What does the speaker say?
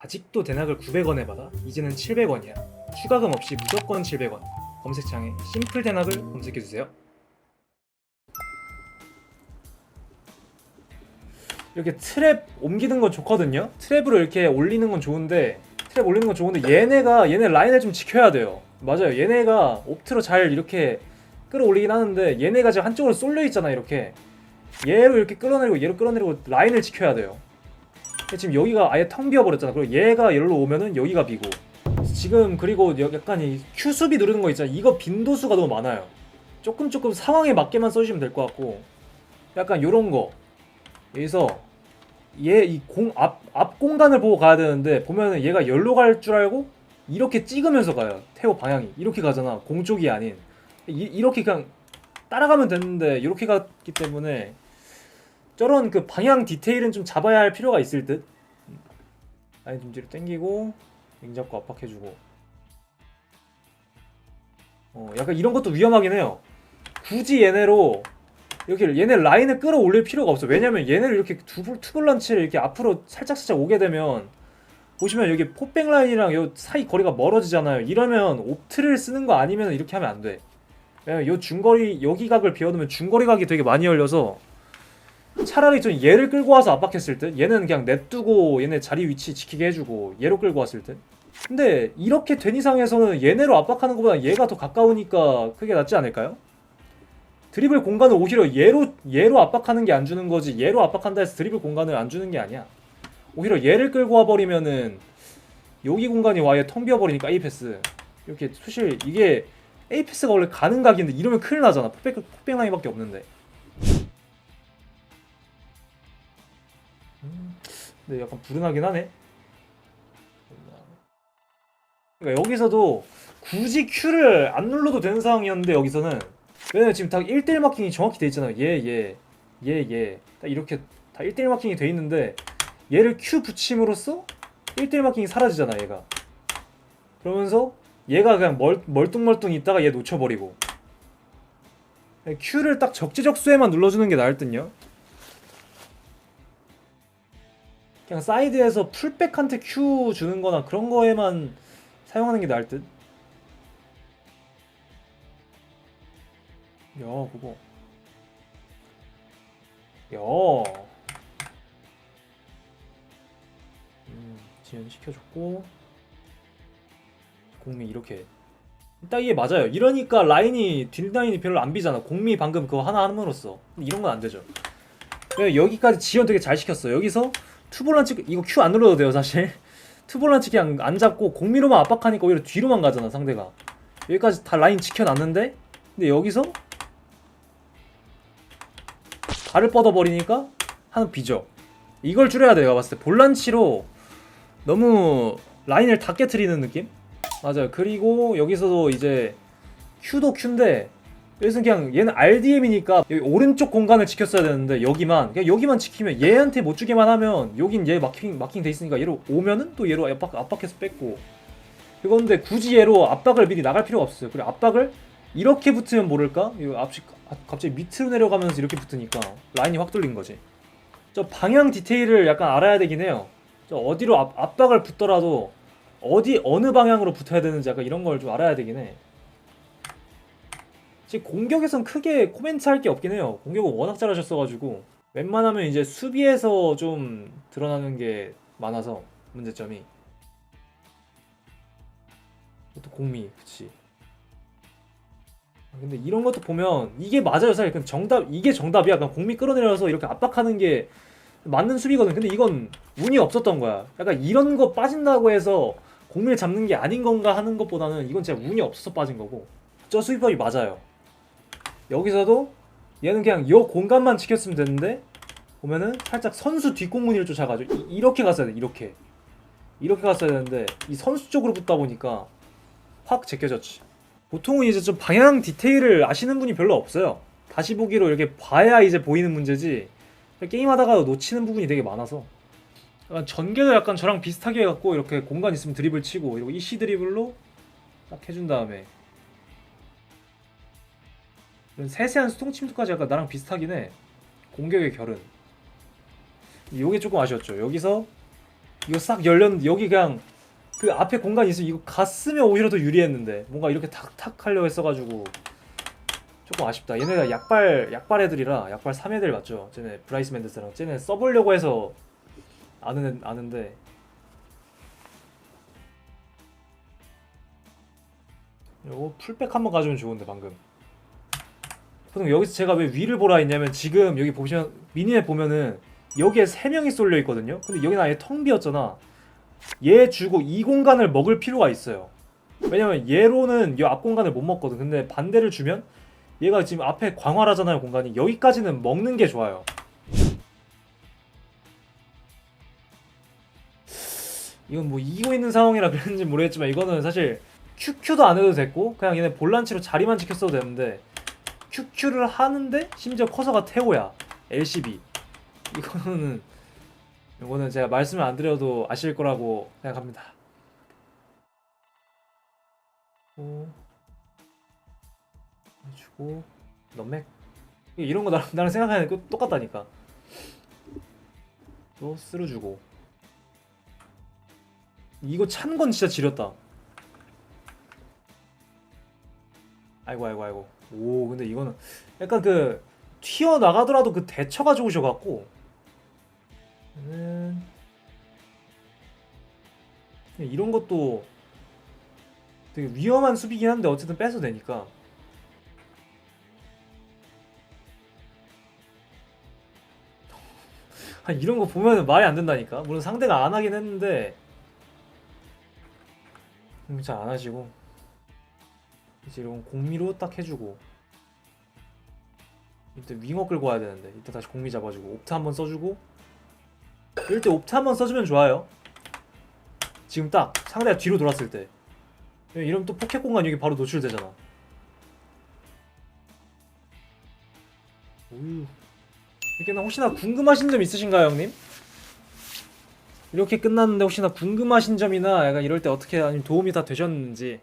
아직도 대낙을 900원에 받아? 이제는 700원이야. 추가금 없이 무조건 700원. 검색창에 심플 대낙을 검색해주세요. 이렇게 트랩 옮기는 건 좋거든요. 트랩으로 이렇게 올리는 건 좋은데 트랩 올리는 건 좋은데 얘네가 얘네 라인을 좀 지켜야 돼요. 맞아요. 얘네가 옵트로 잘 이렇게 끌어올리긴 하는데 얘네가 지금 한쪽으로 쏠려 있잖아 이렇게 얘로 이렇게 끌어내리고 얘로 끌어내리고 라인을 지켜야 돼요. 지금 여기가 아예 텅 비어버렸잖아. 그리고 얘가 여기로 오면은 여기가 비고. 지금 그리고 여- 약간 이 Q 수비 누르는 거 있잖아. 이거 빈도수가 너무 많아요. 조금 조금 상황에 맞게만 써주시면 될 것 같고. 약간 요런 거. 여기서 얘 이 공 앞 앞 공간을 보고 가야 되는데 보면은 얘가 열로 갈 줄 알고 이렇게 찍으면서 가요. 태호 방향이 이렇게 가잖아. 공 쪽이 아닌 이, 이렇게 그냥 따라가면 되는데 이렇게 갔기 때문에 저런 그 방향 디테일은 좀 잡아야 할 필요가 있을 듯. 아니 좀 뒤로 당기고 윙 잡고 압박해주고. 어 약간 이런 것도 위험하긴 해요. 굳이 얘네로 이렇게 얘네 라인을 끌어올릴 필요가 없어. 왜냐면 얘네를 이렇게 두블 투블런치를 이렇게 앞으로 살짝 살짝 오게 되면 보시면 여기 포백 라인이랑 요 사이 거리가 멀어지잖아요. 이러면 옵트를 쓰는 거 아니면 이렇게 하면 안 돼. 요 중거리 여기 각을 비워두면 중거리 각이 되게 많이 열려서 차라리 좀 얘를 끌고 와서 압박했을 때 얘는 그냥 냅두고 얘네 자리 위치 지키게 해주고 얘로 끌고 왔을 때 근데 이렇게 된 이상에서는 얘네로 압박하는 것보다 얘가 더 가까우니까 그게 낫지 않을까요? 드리블 공간을 오히려 얘로 얘로 압박하는 게 안 주는 거지 얘로 압박한다 해서 드리블 공간을 안 주는 게 아니야. 오히려 얘를 끌고 와 버리면은 여기 공간이 와얘 텅 비어 버리니까 A 패스. 이렇게 사실 이게 A 패스가 원래 가는 각인데 이러면 큰일 나잖아. 폭백 폭백 라인밖에 없는데 근데 약간 불운하긴 하네. 그러니까 여기서도 굳이 Q를 안 눌러도 되는 상황이었는데 여기서는 왜냐면 지금 다 1대1 마킹이 정확히 돼 있잖아요. 얘, 얘, 얘, 얘. 딱 이렇게 다 1대1 마킹이 돼 있는데 얘를 Q 붙임으로써 1대1 마킹이 사라지잖아, 얘가. 그러면서 얘가 그냥 멀, 멀뚱멀뚱 있다가 얘 놓쳐버리고 Q를 딱 적재적소에만 눌러주는 게 나을 듯요. 그냥 사이드에서 풀백한테 Q 주는 거나 그런 거에만 사용하는 게 나을 듯. 야, 그거. 야. 음, 지연 시켜줬고. 공미 이렇게. 딱 이게 맞아요. 이러니까 라인이, 뒷라인이 별로 안 비잖아. 공미 방금 그거 하나 함으로써. 이런 건 안 되죠. 네, 여기까지 지연 되게 잘 시켰어. 여기서 투볼란치 이거 Q 안 눌러도 돼요 사실. 투볼란치 그냥 안 잡고 공미로만 압박하니까 오히려 뒤로만 가잖아 상대가. 여기까지 다 라인 지켜놨는데? 근데 여기서 발을 뻗어버리니까 하는 비죠. 이걸 줄여야 돼요 봤을 때. 볼란치로 너무 라인을 다 깨트리는 느낌? 맞아요. 그리고 여기서도 이제 Q도 Q인데 여기서 그냥 얘는 RDM이니까 여기 오른쪽 공간을 지켰어야 되는데 여기만 그냥 여기만 지키면 얘한테 못 주게만 하면 여긴 얘 마킹 마킹 돼 있으니까 얘로 오면은 또 얘로 압박 압박해서 뺐고 그건데 굳이 얘로 압박을 미리 나갈 필요가 없어요. 그리고 압박을 이렇게 붙으면 모를까? 아, 갑자기 밑으로 내려가면서 이렇게 붙으니까 라인이 확 뚫린 거지. 저 방향 디테일을 약간 알아야 되긴 해요. 저 어디로 압, 압박을 붙더라도 어디 어느 방향으로 붙어야 되는지 약간 이런 걸 좀 알아야 되긴 해. 지금 공격에선 크게 코멘트 할 게 없긴 해요. 공격은 워낙 잘하셨어가지고. 웬만하면 이제 수비에서 좀 드러나는 게 많아서 문제점이. 또 공미 그치. 아, 근데 이런 것도 보면 이게 맞아요 사실. 근데 정답 이게 정답이야. 약간 공미 끌어내려서 이렇게 압박하는 게 맞는 수비거든. 근데 이건 운이 없었던 거야. 약간 이런 거 빠진다고 해서 공미를 잡는 게 아닌 건가 하는 것보다는 이건 진짜 운이 없어서 빠진 거고. 저 수비법이 맞아요 여기서도 얘는 그냥 요 공간만 지켰으면 되는데 보면은 살짝 선수 뒷공무니를 쫓아가지고 이- 이렇게 갔어야 돼 이렇게. 이렇게 갔어야 되는데 이 선수 쪽으로 붙다 보니까 확 제껴졌지. 보통은 이제 좀 방향 디테일을 아시는 분이 별로 없어요. 다시 보기로 이렇게 봐야 이제 보이는 문제지. 게임하다가 놓치는 부분이 되게 많아서. 약간 전개도 약간 저랑 비슷하게 해갖고 이렇게 공간 있으면 드리블 치고 이러고 이시 드리블로 딱 해준 다음에 세세한 수동 침투까지 약간 나랑 비슷하긴 해. 공격의 결은. 요게 조금 아쉬웠죠. 여기서 이거 싹 열렸는데 여기 그냥 그 앞에 공간이 있으면 이거 갔으면 오히려 더 유리했는데 뭔가 이렇게 탁탁 하려고 했어가지고 조금 아쉽다 얘네가 약발 약발 애들이라 약발 3애들 맞죠 쟤네 브라이스 맨드스랑 쟤네 써보려고 해서 아는 애- 아는데 요거 풀백 한번 가져오면 좋은데 방금 보통 여기서 제가 왜 위를 보라 했냐면 지금 여기 보시면 미니맵 보면은 여기에 세 명이 쏠려 있거든요. 근데 여기는 아예 텅 비었잖아. 얘 주고 이 공간을 먹을 필요가 있어요. 왜냐면 얘로는 이 앞 공간을 못 먹거든. 근데 반대를 주면 얘가 지금 앞에 광활하잖아요 공간이. 여기까지는 먹는 게 좋아요. 이건 뭐 이기고 있는 상황이라 그런지 모르겠지만 이거는 사실 QQ도 안 해도 됐고 그냥 얘네 볼란치로 자리만 지켰어도 되는데 QQ를 하는데 심지어 커서가 태오야 LCB 이거는 이거는 제가 말씀을 안 드려도 아실 거라고 생각합니다. 오, 해주고 넘맥 이런 거 나랑, 나랑 생각하는 거 똑같다니까. 또 쓸어주고 이거 찬 건 진짜 지렸다. 아이고 아이고 아이고. 오 근데 이거는 약간 그 튀어 나가더라도 그 대처가 좋으셔갖고. 음, 이런 것도 되게 위험한 수비긴 한데 어쨌든 빼서 되니까. 아, 이런 거 보면 말이 안 된다니까. 물론 상대가 안 하긴 했는데. 음, 잘안 하시고 이제 이런 공미로 딱 해주고 이때 윙어 끌고 와야 되는데 이때 다시 공미 잡아주고 옵트 한번 써주고 이럴 때 옵트 한번 써주면 좋아요. 지금 딱 상대가 뒤로 돌았을 때. 이러면 또 포켓 공간 여기 바로 노출되잖아. 오유. 이렇게 혹시나 궁금하신 점 있으신가요 형님? 이렇게 끝났는데 혹시나 궁금하신 점이나 약간 이럴 때 어떻게 아니면 도움이 다 되셨는지